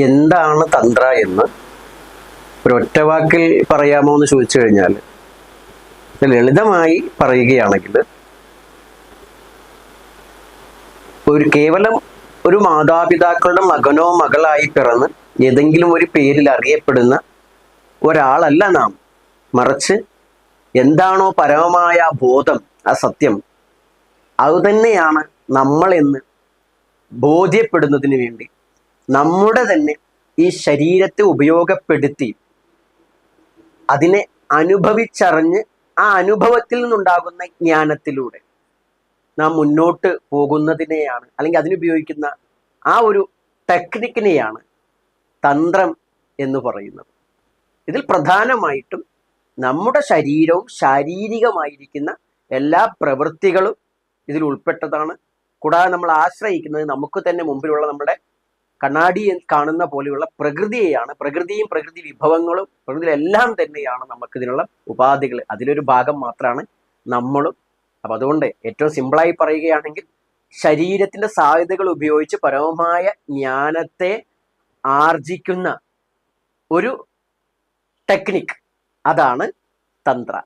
എന്താണ് തന്ത്ര എന്ന് ഒരു ഒറ്റവാക്കിൽ പറയാമോ എന്ന് ചോദിച്ചു കഴിഞ്ഞാൽ ലളിതമായി പറയുകയാണെങ്കിൽ ഒരു കേവലം ഒരു മാതാപിതാക്കളുടെ മകനോ മകളായി പിറന്ന് ഏതെങ്കിലും ഒരു പേരിൽ അറിയപ്പെടുന്ന ഒരാളല്ല നാം. മറിച്ച് എന്താണോ പരമമായ ബോധം ആ സത്യം അതുതന്നെയാണ് നമ്മളെന്ന് ബോധ്യപ്പെടുന്നതിന് വേണ്ടി നമ്മുടെ തന്നെ ഈ ശരീരത്തെ ഉപയോഗപ്പെടുത്തി അതിനെ അനുഭവിച്ചറിഞ്ഞ് ആ അനുഭവത്തിൽ നിന്നുണ്ടാകുന്ന ജ്ഞാനത്തിലൂടെ നാം മുന്നോട്ട് പോകുന്നതിനെയാണ് അല്ലെങ്കിൽ അതിനുപയോഗിക്കുന്ന ആ ഒരു ടെക്നിക്കിനെയാണ് തന്ത്രം എന്ന് പറയുന്നത്. ഇതിൽ പ്രധാനമായിട്ടും നമ്മുടെ ശരീരവും ശാരീരികമായിരിക്കുന്ന എല്ലാ പ്രവൃത്തികളും ഇതിൽ ഉൾപ്പെട്ടതാണ്. കൂടാതെ നമ്മൾ ആശ്രയിക്കുന്നത് നമുക്ക് തന്നെ മുമ്പിലുള്ള നമ്മുടെ കണ്ണാടി കാണുന്ന പോലെയുള്ള പ്രകൃതിയെയാണ് പ്രകൃതിയും പ്രകൃതി വിഭവങ്ങളും പ്രകൃതിയിലെല്ലാം തന്നെയാണ് നമുക്കിതിനുള്ള ഉപാധികൾ അതിലൊരു ഭാഗം മാത്രമാണ് നമ്മളും. അപ്പൊ അതുകൊണ്ട് ഏറ്റവും സിമ്പിളായി പറയുകയാണെങ്കിൽ ശരീരത്തിന്റെ സാധ്യതകൾ ഉപയോഗിച്ച് പരമമായ ജ്ഞാനത്തെ ആർജിക്കുന്ന ഒരു ടെക്നിക്. അതാണ് തന്ത്ര.